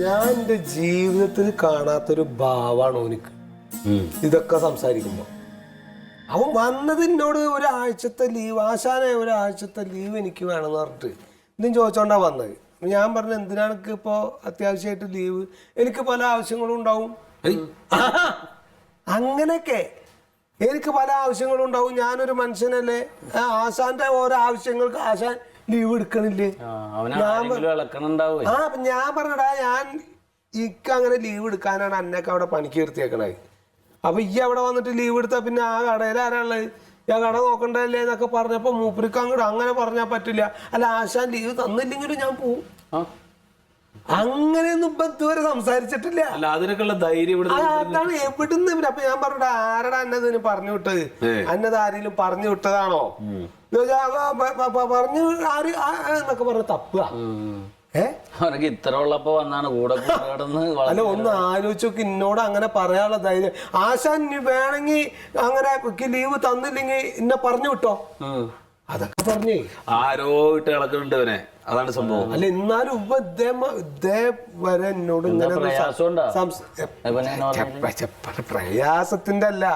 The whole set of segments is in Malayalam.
ഞാൻ എന്റെ ജീവിതത്തിൽ കാണാത്തൊരു ഭാവമാണ് ഓനിക്ക്. ഇതൊക്കെ സംസാരിക്കുമ്പോൾ അവൻ വന്നത് എന്നോട് ഒരാഴ്ചത്തെ ലീവ് ആശാനായ ഒരാഴ്ചത്തെ ലീവ് എനിക്ക് വേണമെന്ന് പറഞ്ഞിട്ട്. ഇതും ചോദിച്ചോണ്ടാ വന്നത്. ഞാൻ പറഞ്ഞു എന്തിനാണ് ഇപ്പോ ഇപ്പോൾ അത്യാവശ്യമായിട്ട് ലീവ്? എനിക്ക് പല ആവശ്യങ്ങളും ഉണ്ടാവും. അങ്ങനെയൊക്കെ. എനിക്ക് പല ആവശ്യങ്ങളും ഉണ്ടാവും. ഞാനൊരു മനുഷ്യനല്ലേ? ആശാന്റെ ഓരോ ആവശ്യങ്ങൾക്ക് ആശാൻ ലീവ് എടുക്കണില്ലേ? ആ അപ്പൊ ഞാൻ പറഞ്ഞടാ ഞാൻ ഇക്ക് അങ്ങനെ ലീവ് എടുക്കാനാണ് അന്നൊക്കെ അവിടെ പണിക്ക് നിർത്തിയേക്കണേ അപ്പൊ ഈ അവിടെ വന്നിട്ട് ലീവ് എടുത്താ പിന്നെ ആ കടയിൽ ആരാൾ ഞാൻ കട നോക്കണ്ടല്ലേ എന്നൊക്കെ പറഞ്ഞപ്പോ മൂപ്പരിക്ക് അങ്ങോട്ട് അങ്ങനെ പറഞ്ഞാൽ പറ്റില്ല. അല്ല ആശാൻ ലീവ് തന്നില്ലെങ്കിലും ഞാൻ പോവും. അങ്ങനെയൊന്നും ഇപ്പൊ ഇതുവരെ സംസാരിച്ചിട്ടില്ല. അല്ല അതിനൊക്കെയുള്ള ധൈര്യം അതാണ് എവിടുന്ന് അപ്പൊ ഞാൻ പറഞ്ഞ ആരടാ അന്നത് പറഞ്ഞു വിട്ടത്? അന്നത് ആരെങ്കിലും പറഞ്ഞു വിട്ടതാണോ? പറഞ്ഞു ആര് എന്നൊക്കെ പറഞ്ഞ തപ്പുക. അവനക്ക് ഇത്ര ഉള്ളപ്പോ വന്നാണ് കൂടെ കിടന്ന് അല്ല ഒന്ന് ആലോചിച്ചൊക്കെ ഇന്നോട് അങ്ങനെ പറയാനുള്ള ധൈര്യം. ആശാൻ ഇനി വേണമെങ്കിൽ അങ്ങനെ ലീവ് തന്നില്ലെങ്കിൽ എന്നെ പറഞ്ഞു വിട്ടോ? അതൊക്കെ പറഞ്ഞേ. ആരോ ഇട്ട് ഇളക്കുന്നുണ്ട് ഇവനെ. അതാണ് സംഭവം. അല്ല എന്നാലും ഉപ്പ ഇതേ വരെ എന്നോട് ഇങ്ങനെ പ്രയാസത്തിന്റെ അല്ല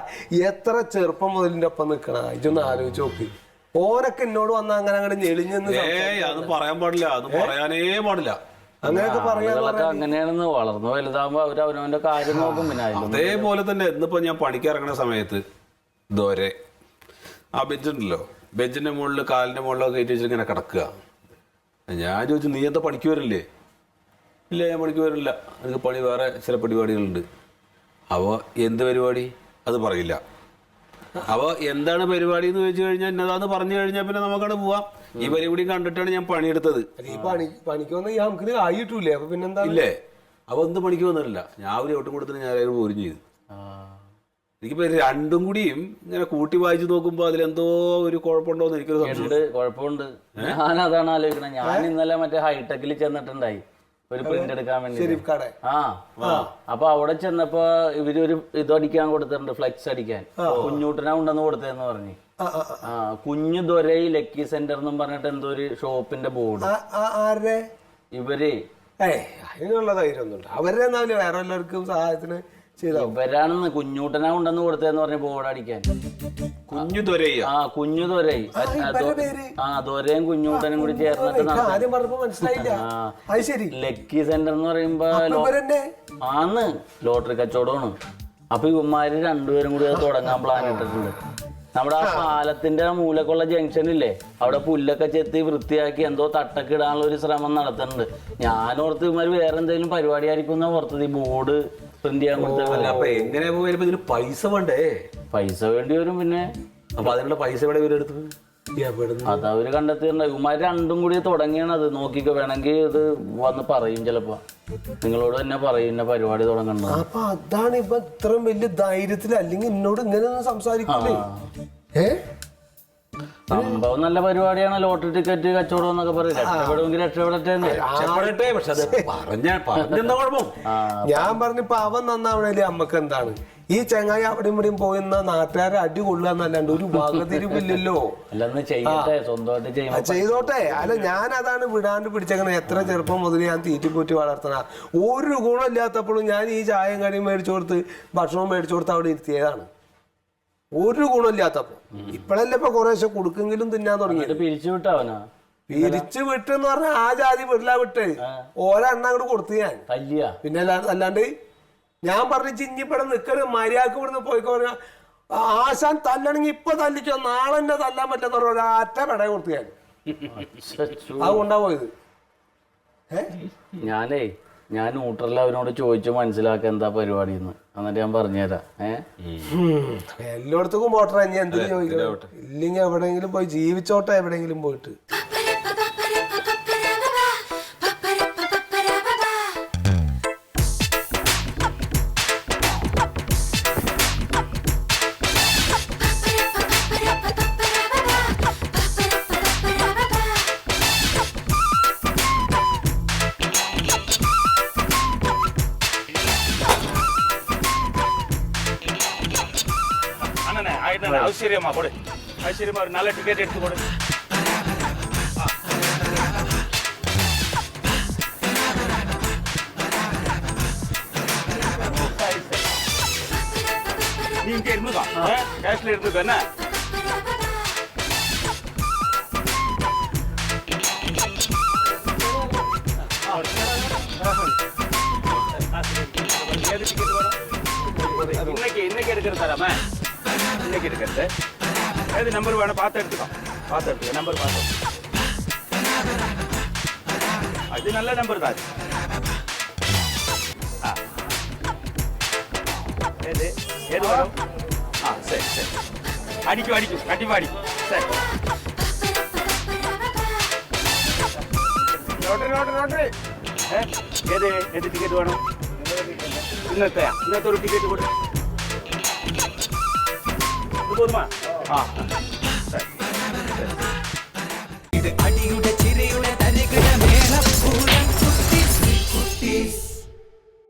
എത്ര ചെറുപ്പം മുതലിന്റെ ഒപ്പം നിക്കണ ഇതൊന്ന് ആലോചിച്ച് നോക്ക് ഓനൊക്കെ എന്നോട് വന്ന അങ്ങനെ അങ്ങനെ ഞെളിഞ്ഞെന്ന് ഏയ് അത് പറയാൻ പാടില്ല. അത് പറയാനേ പാടില്ല. അങ്ങനെയൊക്കെ പറയാന്ന് ആളുകളൊക്കെ അങ്ങനെയാണെന്ന് വളർന്നു വലുതാകുമ്പോ അവർ അവനവന്റെ കാര്യം നോക്കും പിന്നെ അതേപോലെ തന്നെ ഇന്നിപ്പോ ഞാൻ പണിക്ക് ഇറങ്ങുന്ന സമയത്ത് ദോരെ ആ ബെഞ്ചുണ്ടല്ലോ ബെഞ്ചിന്റെ മുകളിൽ കാലിന്റെ മുകളിലൊക്കെ കയറ്റി വെച്ചിട്ട് ഇങ്ങനെ കിടക്കുക. ഞാൻ ചോദിച്ചു നീ എന്താ പണിക്ക് വരില്ലേ ഇല്ല ഞാൻ പണിക്ക് വരില്ല എനിക്ക് പണി വേറെ ചില പരിപാടികളുണ്ട്. അപ്പോൾ എന്ത് പരിപാടി? അത് പറയില്ല. അപ്പോൾ എന്താണ് പരിപാടി എന്ന് വെച്ച് കഴിഞ്ഞാൽ എന്നതാന്ന് പറഞ്ഞു കഴിഞ്ഞാൽ പിന്നെ നമുക്കവിടെ പോവാം. ഈ പരിപാടി കണ്ടിട്ടാണ് ഞാൻ പണിയെടുത്തത്. ഇല്ലേ ഈ പണി പണിക്ക് വന്ന ഈ നമുക്ക് ആയിട്ടില്ലേ? അപ്പൊ പിന്നെന്താ ഇല്ലേ? അപ്പോൾ എന്ത് പണിക്ക് വന്നിട്ടില്ല. ഞാൻ ഒരു ഒട്ടും കൊടുത്തിട്ട് ഞാൻ അയാൾ പോരും ചെയ്തു. എനിക്കിപ്പോ രണ്ടും കൂടിയും ഇങ്ങനെ കൂട്ടി വായിച്ചു നോക്കുമ്പോ അതിലെന്തോ ഒരു കുഴപ്പമുണ്ടോന്ന് എനിക്കൊരു സംശയം. കുഴപ്പമുണ്ട്. ഞാൻ അതാണ് ആലോചിക്കുന്നത് ഞാൻ ഇന്നലെ മറ്റേ ഹൈടെക്കിൽ ചെന്നിട്ടുണ്ടായി. ഒരു പ്രിന്റ് എടുക്കാൻ വേണ്ടി ആ. അപ്പൊ അവിടെ ചെന്നപ്പോ ഇവർ ഒരു ഇത് അടിക്കാൻ കൊടുത്തിട്ടുണ്ട് ഫ്ലെക്സ് അടിക്കാൻ. കുഞ്ഞൂട്ടനാ ഉണ്ടെന്ന് കൊടുത്തതെന്ന് പറഞ്ഞു. ആ, കുഞ്ഞു ദൊരൈ ലക്കി സെന്റർ എന്നും പറഞ്ഞിട്ട് എന്തോ ഒരു ഷോപ്പിന്റെ ബോർഡ് ഇവർ. അതിനുള്ള ധൈര്യം ഒന്നുമില്ല വേറെ എല്ലാവർക്കും സഹായത്തിന് ഇവരാണെന്ന് കുഞ്ഞൂട്ടനാ ഉണ്ടെന്ന് കൊടുത്തതെന്ന് പറഞ്ഞ ബോർഡ് അടിക്കാൻ. കുഞ്ഞു ദൊരയ്യ ആ കുഞ്ഞു ദൊരൈ ആ ദൊരയും കുഞ്ഞൂട്ടനും കൂടി ചേർന്നിട്ട് ലക്കി സെന്റർ എന്ന് പറയുമ്പോ ആന്ന് ലോട്ടറി കച്ചവടമാണ്. അപ്പൊ ഇവന്മാര് രണ്ടുപേരും കൂടി അത് തുടങ്ങാൻ പ്ലാൻ ഇട്ടിട്ടുണ്ട്. നമ്മുടെ ആ പാലത്തിന്റെ ആ മൂലക്കുള്ള ജംഗ്ഷൻ ഇല്ലേ അവിടെ പുല്ലൊക്കെ ചെത്തി വൃത്തിയാക്കി എന്തോ തട്ടൊക്കെ ഇടാനുള്ള ഒരു ശ്രമം നടത്തുന്നുണ്ട്. ഞാനോർത്ത് ഇവന്മാര് വേറെ എന്തെങ്കിലും പരിപാടി ആയിരിക്കും എന്നാ ഓർത്തത്. ഈ ബോർഡ് പ്രിന്റ് ചെയ്യാൻ കൊടുത്താൽ അപ്പൊ എങ്ങനെ പോയാലും ഇതിന് പൈസ വേണ്ടേ? പൈസ വേണ്ടി വരും പിന്നെ. അപ്പൊ അതിനുള്ള പൈസ എവിടെ ഇവരെടുത്ത് എവിടുന്ന്? അത് അവർ കണ്ടെത്തിയിട്ടുണ്ട്. ഇവന്മാർ രണ്ടും കൂടി തുടങ്ങിയാണ്. അത് നോക്കിക്കോ. വേണമെങ്കിൽ ഇത് വന്ന് പറയും ചിലപ്പോ. നിങ്ങളോട് തന്നെ പറയും ഇന്ന പരിപാടി തുടങ്ങണ്ട അപ്പൊ അതാണ് ഇപ്പൊ ഇത്രയും വലിയ ധൈര്യത്തിൽ അല്ലെങ്കിൽ എന്നോട് ഇങ്ങനെ ഒന്നും ഏഹ് ഏ? സംഭവം നല്ല പരിപാടിയാണ്. ലോട്ടറി ടിക്കറ്റ് കച്ചവടം എന്നൊക്കെ പറയും. രക്ഷപ്പെടുമെങ്കിൽ രക്ഷപ്പെടട്ടെ പക്ഷെ അത് പറഞ്ഞ പറഞ്ഞെന്താ കുഴപ്പം? ഞാൻ പറഞ്ഞിപ്പോ അവൻ നന്നാവണേലേ അമ്മയ്ക്ക് എന്താണ്? ഈ ചങ്ങായി അവിടെയും ഇവിടെയും പോയിന്ന നാട്ടുകാരെ അടി കൊള്ളുക എന്നല്ലാണ്ട് ഒരു വകതിരിവില്ലല്ലോ. ചെയ്തോട്ടെ. അല്ല ഞാൻ അതാണ് വിടാണ്ട് പിടിച്ചേക്കണ. എത്ര ചെറുപ്പം മുതൽ ഞാൻ തീറ്റിപ്പൂറ്റി വളർത്തണ ഒരു ഗുണമില്ലാത്തപ്പോഴും ഞാൻ ഈ ചായയും കടിയും മേടിച്ചു കൊടുത്ത് ഭക്ഷണവും മേടിച്ചു കൊടുത്ത് അവിടെ ഇരുത്തിയതാണ്. ഒരു ഗുണമില്ലാത്തപ്പോ. ഇപ്പഴല്ലേ ഇപ്പൊ കുറേശ്ശെ കൊടുക്കെങ്കിലും തിന്നാൻ തുടങ്ങി എന്നിട്ട് പിരിച്ചു വിട്ടെന്ന് പറഞ്ഞാൽ ആ ജാതി വിടില്ല വിട്ട്. ഓരോ എണ്ണ അങ്ങോട്ട് കൊടുത്തു ഞാൻ. പിന്നെ അല്ലാണ്ട് ഞാൻ പറഞ്ഞു ചിഞ്ഞിപ്പടെ നിക്കരുത് മര്യാദയ്ക്ക് ഇവിടുന്ന് പോയിക്കോ പറഞ്ഞാ, ആ, ആശാൻ തല്ലണെങ്കിൽ ഇപ്പൊ തല്ലിച്ചോ നാളെ എന്നെ തല്ലാൻ പറ്റുന്ന ഒരാറ്റ പെട കൊടുത്തു ഞാൻ. അതുകൊണ്ടാ പോയത്. ഏ? ഞാനേ ഞാൻ ന്യൂട്രൽ അവനോട് ചോദിച്ചു മനസ്സിലാക്കുക എന്താ പരിപാടി എന്ന് എന്നിട്ട് ഞാൻ പറഞ്ഞുതരാം. ഏഹ് എല്ലായിടത്തും പോട്ടെ ചോദിക്കണം? ഇല്ലെങ്കിൽ എവിടെയെങ്കിലും പോയി ജീവിച്ചോട്ടെ എവിടെയെങ്കിലും പോയിട്ട്. ஐஸ்வர்யமா கொடு. ஐஸ்வர்யமா ஒரு நல்ல டிக்கெட் எடுத்து கொடு. நீ இங்கே இருந்துக்கோ கேஷ்ல இருந்துக்கோ என்ன? இன்னைக்கு இன்னைக்கு எடுக்கிற தரமா இன்னைக்கு இருக்கிறது. இது நம்பர் வேணால் பார்த்து எடுத்துக்கோ. பார்த்து எடுத்துக்கோ. நம்பர் பார்த்து அது நல்ல நம்பர் தான் ஆ. எது? எது வரும்? ஆ சரி சரி. அடிக்கும் அடிக்கும். கண்டிப்பாக அடிக்கும். சரி. ரோட்ரு ரோட்ரு எது? எது டிக்கெட் வேணும்? இன்னத்தையா இன்னத்தொரு டிக்கெட் கொடு ഇത് അടിയുടെ ചിരിയുടെ തരികിട മേളപ്പൂരം